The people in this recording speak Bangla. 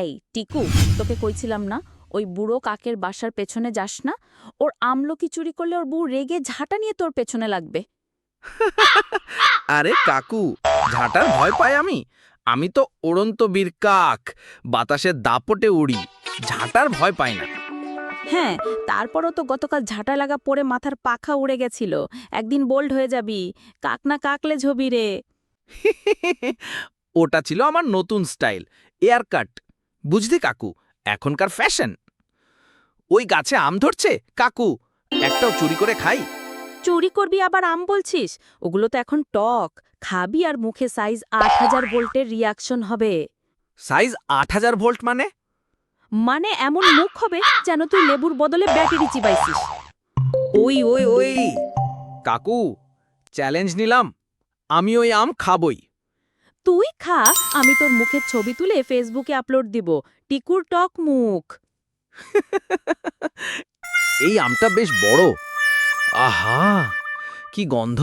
এই টিকু তোকে কইছিলাম না ওই বুড়ো কাকের বাসার পেছনে যাস না ওর আমলকি চুরি করলে ওর বউ রেগে ঝাঁটা নিয়ে তোর পেছনে লাগবে। আরে কাকু ঝাঁটার ভয় পাই আমি। আমি তো ওড়ন্ত বীর কাক বাতাসের দাপটে উড়ি ঝাঁটার ভয় পাই না। হ্যাঁ তারপরও তো গতকাল ঝাঁটা লাগা পরে মাথার পাখা উড়ে গেছিল একদিন বোল্ড হয়ে যাবি কাক না কাকলে ঝবি রে। ওটা ছিল আমার নতুন স্টাইল এয়ার কাট বুঝলি কাকু? এখনকার ফ্যাশন ওই গাছে আম ধরছে? কাকু একটাও চুরি করে খাই। চুরি করবি আবার আম বলছিস? ওগুলো তো এখন টক। খাবি আর মুখে সাইজ আট হাজার ভোল্টের রিয়াকশন হবে। সাইজ আট হাজার ভোল্ট মানে? মানে এমন মুখ হবে যেন তুই লেবুর বদলে ব্যাটারি চিবাইছিস। ওই ওই ওই। কাকু চ্যালেঞ্জ নিলাম। আমি ওই আম খাবই। তুই খা, আমি তোর মুখের ছবি তুলে ফেসবুকে আপলোড দিব। টিকুর টক মুখ। এই আমটা বেশ বড়। আহা, কি গন্ধ।